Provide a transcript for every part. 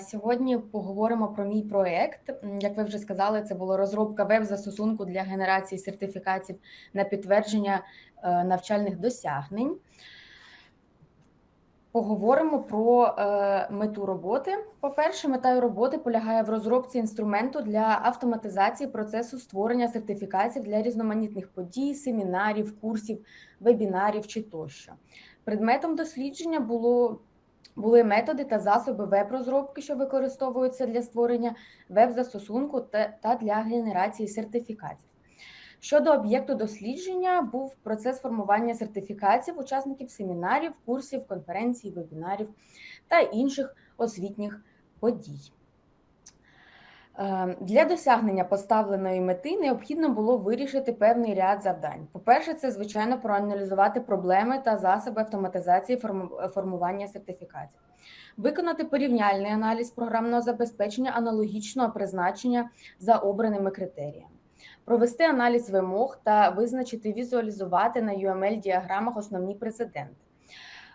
Сьогодні поговоримо про мій проект. Як ви вже сказали, це була розробка веб-застосунку для генерації сертифікатів на підтвердження е, навчальних досягнень. Поговоримо про е, мету роботи. По-перше, метою роботи полягає в розробці інструменту для автоматизації процесу створення сертифікатів для різноманітних подій, семінарів, курсів, вебінарів чи тощо. Предметом дослідження було були методи та засоби веб-розробки, що використовуються для створення веб-застосунку та для генерації сертифікатів. Щодо об'єкту дослідження, був процес формування сертифікатів учасників семінарів, курсів, конференцій, вебінарів та інших освітніх подій. Е, Для досягнення поставленої мети необхідно було вирішити певний ряд завдань. По-перше, це звичайно проаналізувати проблеми та засоби автоматизації формування сертифікатів, виконати порівняльний аналіз програмного забезпечення аналогічного призначення за обраними критеріями, провести аналіз вимог та визначити, візуалізувати на UML-діаграмах основні прецеденти.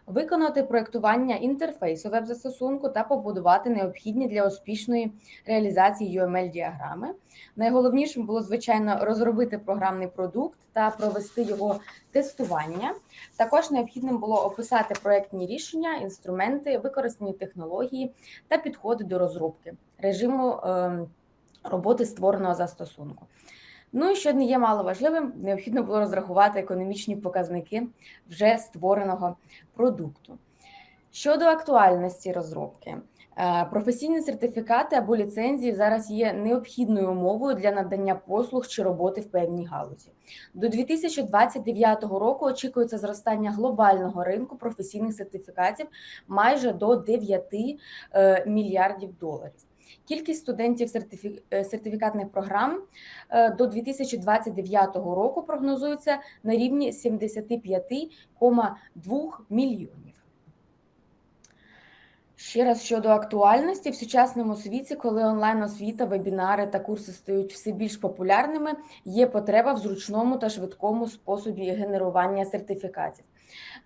Виконати проєктування інтерфейсу веб-застосунку та побудувати необхідні для успішної реалізації UML-діаграми. Найголовнішим було, звичайно, розробити програмний продукт та провести його тестування. Також необхідним було описати проєктні рішення, інструменти, використані технології та підходи до розробки режиму ем, роботи створеного застосунку. Ну і що не є маловажливим, необхідно було розрахувати економічні показники вже створеного продукту. Щодо актуальності розробки, е, професійні сертифікати або ліцензії зараз є необхідною умовою для надання послуг чи роботи в певній галузі. До 2029 року очікується зростання глобального ринку професійних сертифікатів майже до 9 е, мільярдів доларів. Кількість студентів е, сертифікатних програм е, до 2029 року прогнозується на рівні 75,2 мільйонів. Ще раз щодо актуальності в сучасному світі, коли онлайн-освіта, вебінари та курси стають все більш популярними, є потреба в зручному та швидкому способі генерування сертифікатів.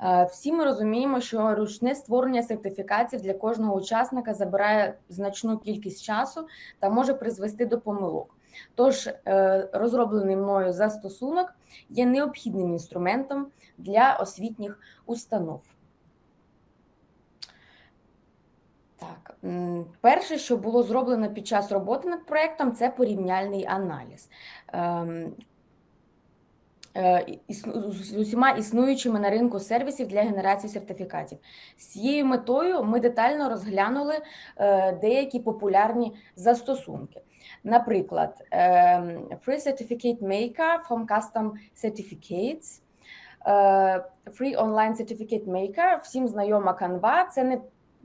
Е, Всі ми розуміємо, що ручне створення сертифікатів для кожного учасника забирає значну кількість часу та може призвести до помилок. Тож е, розроблений мною застосунок є необхідним інструментом для освітніх установ. Так, перше, що було зроблено під час роботи над проектом, це порівняльний аналіз. Е, з усіма існуючими на ринку сервісів для генерації сертифікатів. З цією метою ми детально розглянули е, деякі популярні застосунки. Наприклад, ем, Free Certificate Maker from Custom Certificates, е, Free Online Certificate Maker, всім знайома Canva. Це не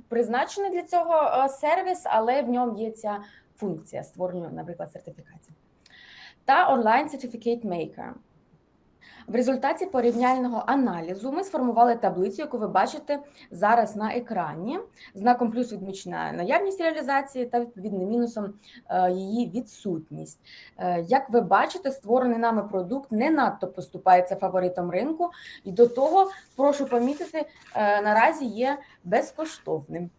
призначений для цього е, сервіс, але в ньому є ця функція створення, наприклад, сертифікатів. Та Online Certificate Maker. В результаті порівняльного аналізу ми сформували таблицю, яку ви бачите зараз на екрані. Знаком плюс відмічена наявність реалізації та відповідним мінусом е, її відсутність. Е, Як ви бачите, створений нами продукт не надто поступається фаворитом ринку, і до того, прошу помітити, е, наразі є безкоштовним.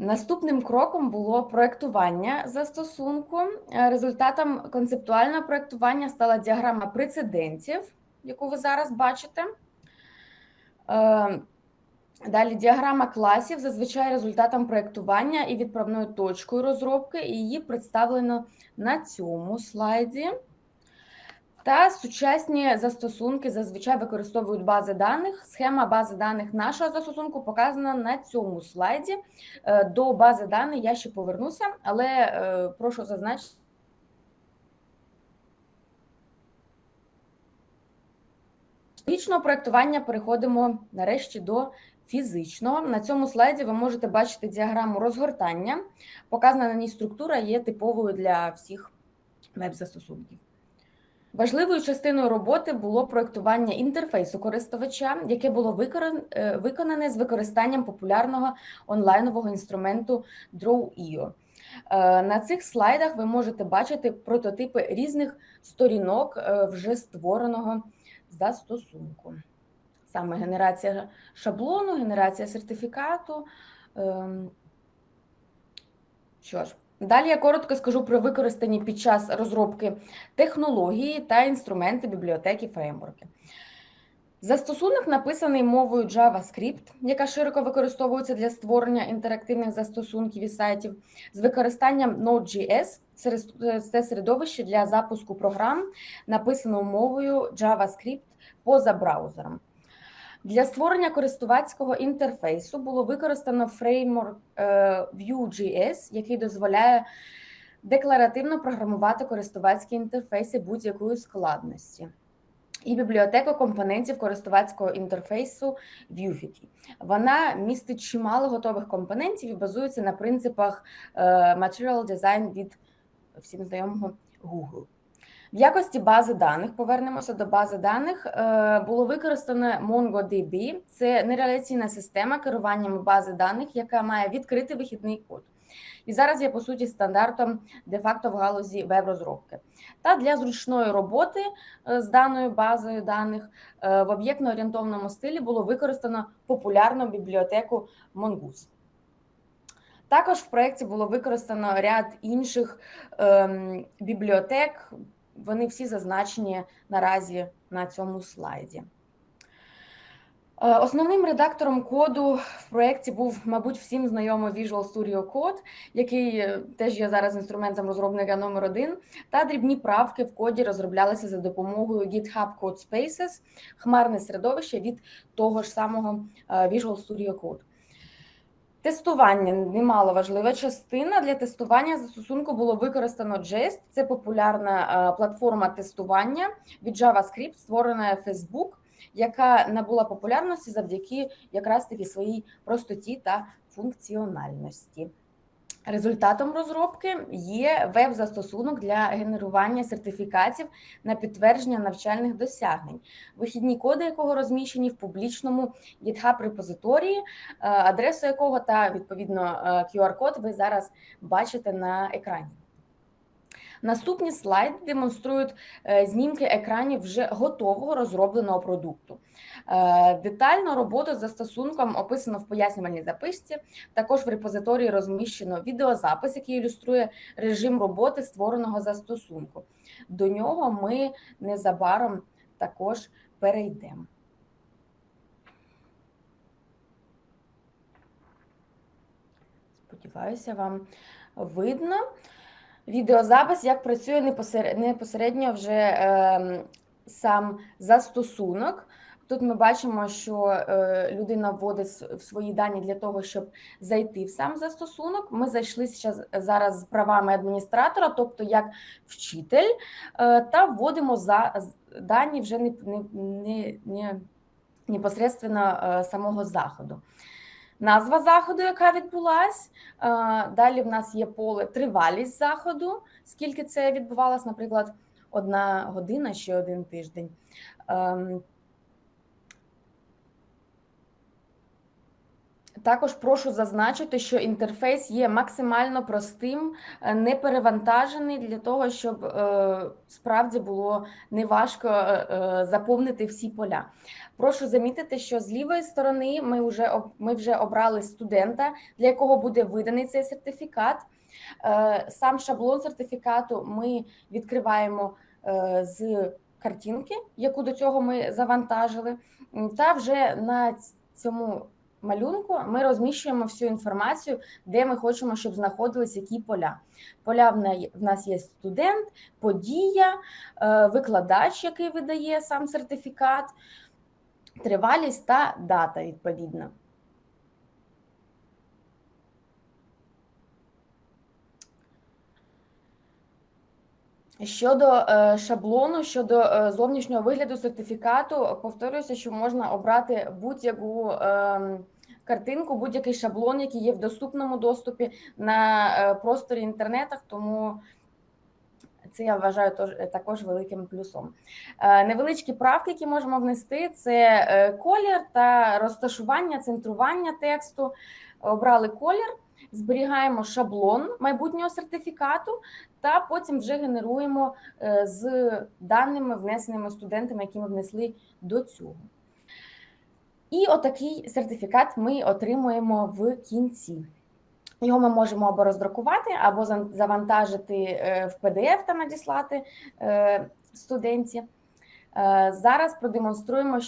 Наступним кроком було проектування застосунку. Е, Результатом концептуального проектування стала діаграма прецедентів, яку ви зараз бачите. Е, Далі діаграма класів, зазвичай результатом проектування і відправною точкою розробки, і її представлено на цьому слайді. Та сучасні застосунки зазвичай використовують бази даних. Схема бази даних нашого застосунку показана на цьому слайді. Е, До бази даних я ще повернуся, але е, прошу зазначити. Логічного проектування переходимо нарешті до фізичного. На цьому слайді ви можете бачити діаграму розгортання. Показана на ній структура є типовою для всіх веб-застосунків. Важливою частиною роботи було проектування інтерфейсу користувача, яке було е, виконане з використанням популярного онлайнового інструменту Draw.io. Е, На цих слайдах ви можете бачити прототипи різних сторінок е, вже створеного застосунку. Саме генерація шаблону, генерація сертифікату, ем, Що ж, далі я коротко скажу про використані під час розробки технології та інструменти бібліотеки фреймворки. Застосунок написаний мовою JavaScript, яка широко використовується для створення інтерактивних застосунків і сайтів, з використанням Node.js це середовище для запуску програм, написаного мовою JavaScript поза браузером. Для створення користувацького інтерфейсу було використано фреймворк е, Vue.js, який дозволяє декларативно програмувати користувацькі інтерфейси будь-якої складності. І бібліотека компонентів користувацького інтерфейсу Viewfity. Вона містить чимало готових компонентів і базується на принципах е, Material Design від всім знайомого Google. В якості бази даних повернемося до бази даних. е, Було використано MongoDB. Це нереляційна система керування бази даних, яка має відкритий вихідний код. І зараз є по суті стандартом де-факто в галузі веб-розробки. Та для зручної роботи е, з даною базою даних е, в об'єктно-орієнтовному стилі було використано популярну бібліотеку Mongoose. Також в проєкті було використано ряд інших ем, бібліотек. Вони всі зазначені наразі на цьому слайді. Е, Основним редактором коду в проєкті був, мабуть, всім знайомий Visual Studio Code, який е, теж є зараз інструментом розробника номер один, та дрібні правки в коді розроблялися за допомогою GitHub Codespaces, хмарне середовище від того ж самого е, Visual Studio Code. Тестування немало важлива частина. Для тестування застосунку було використано Jest. Це популярна платформа тестування від JavaScript, створена Facebook, яка набула популярності завдяки якраз таки своїй простоті та функціональності. Результатом розробки є веб-застосунок для генерування сертифікатів на підтвердження навчальних досягнень, вихідні коди якого розміщені в публічному GitHub репозиторії, адресу якого та відповідно QR-код ви зараз бачите на екрані. Наступні слайди демонструють е, знімки екранів вже готового розробленого продукту. Е, детально роботу з застосунком описано в пояснювальній записці. Також в репозиторії розміщено відеозапис, який ілюструє режим роботи створеного застосунку. До нього ми незабаром також перейдемо. Сподіваюся, вам видно. Відеозапис, як працює непосередньо вже е, сам застосунок. Тут ми бачимо, що е, людина вводить свої дані для того, щоб зайти в сам застосунок. Ми зайшли зараз з правами адміністратора, тобто як вчитель, е, та вводимо за дані вже не, не, не, не непосредственно е, самого заходу назва заходу, яка відбулась. Далі в нас є поле тривалість заходу, скільки це відбувалось, наприклад, одна година ще один тиждень. Також прошу зазначити, що інтерфейс є максимально простим, е, не перевантажений для того, щоб е, справді було неважко е, заповнити всі поля. Прошу замітити, що з лівої сторони ми вже ми вже обрали студента, для якого буде виданий цей сертифікат. Сам шаблон сертифікату ми відкриваємо з картинки, яку до цього ми завантажили, та вже на цьому малюнку ми розміщуємо всю інформацію, де ми хочемо, щоб знаходились які поля. Поля в нас є студент, подія, е, викладач, який видає сам сертифікат, тривалість та дата відповідно. Щодо е, шаблону, щодо е, зовнішнього вигляду сертифікату, повторюся, що можна обрати будь-яку ем, картинку, будь-який шаблон, який є в доступному доступі на е, просторі інтернетах, тому це я вважаю також великим плюсом. Невеличкі правки, які можемо внести, це колір та розташування, центрування тексту. Обрали колір зберігаємо шаблон майбутнього сертифікату, та потім вже генеруємо е, з даними, внесеними студентами, які ми внесли до цього. І отакий сертифікат ми отримуємо в кінці. Його ми можемо або роздрукувати, або завантажити е, в PDF та надіслати е, студентці. Е, Зараз продемонструємо,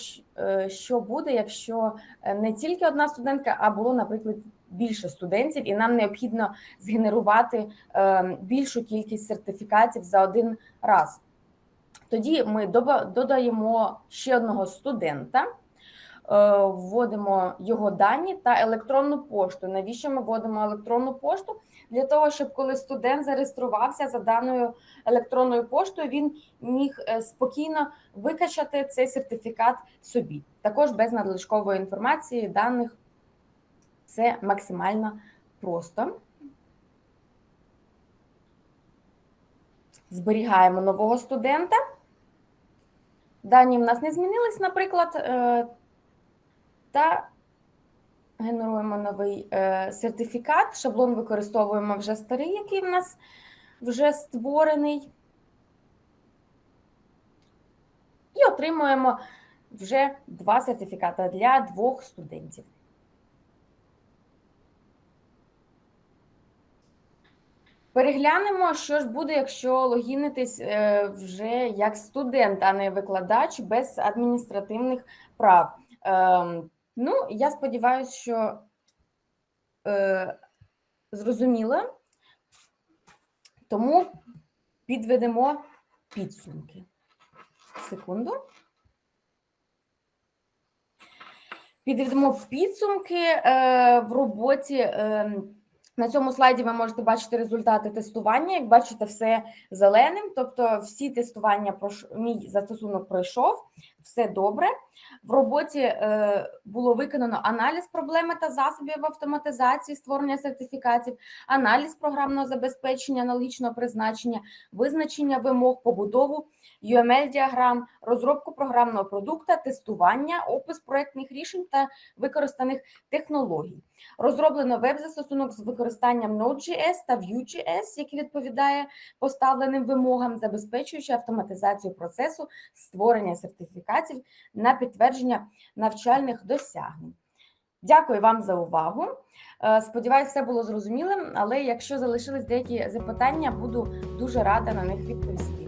що буде, якщо не тільки одна студентка, а було, наприклад, більше студентів, і нам необхідно згенерувати е, більшу кількість сертифікатів за один раз. Тоді ми додаємо ще одного студента, е, вводимо його дані та електронну пошту. Навіщо ми вводимо електронну пошту? Для того, щоб коли студент зареєструвався за даною електронною поштою, він міг е, спокійно викачати цей сертифікат собі. Також без надлишкової інформації, даних це максимально просто. Зберігаємо нового студента. Дані в нас не змінились, наприклад, е, та генеруємо новий е, сертифікат. Шаблон використовуємо вже старий, який в нас вже створений. І отримуємо вже два сертифікати для двох студентів. Переглянемо, що ж буде, якщо логінитись е, вже як студент, а не викладач без адміністративних прав. Ем, Ну, я сподіваюся, що е, зрозуміло, тому підведемо підсумки. Секунду. Підведемо підсумки е, в роботі. На цьому слайді ви можете бачити результати тестування. Як бачите, все зеленим, тобто всі тестування мій застосунок пройшов, все добре. В роботі е, було виконано аналіз проблеми та засобів автоматизації створення сертифікатів, аналіз програмного забезпечення аналогічного призначення, визначення вимог, побудову UML-діаграм, розробку програмного продукту, тестування, опис проектних рішень та використаних технологій. Розроблено веб-застосунок з використанням Node.js та Vue.js, який відповідає поставленим вимогам, забезпечуючи автоматизацію процесу створення сертифікатів на підтвердження навчальних досягнень. Дякую вам за увагу. Е, Сподіваюсь, все було зрозумілим, але якщо залишились деякі запитання, буду дуже рада на них відповісти.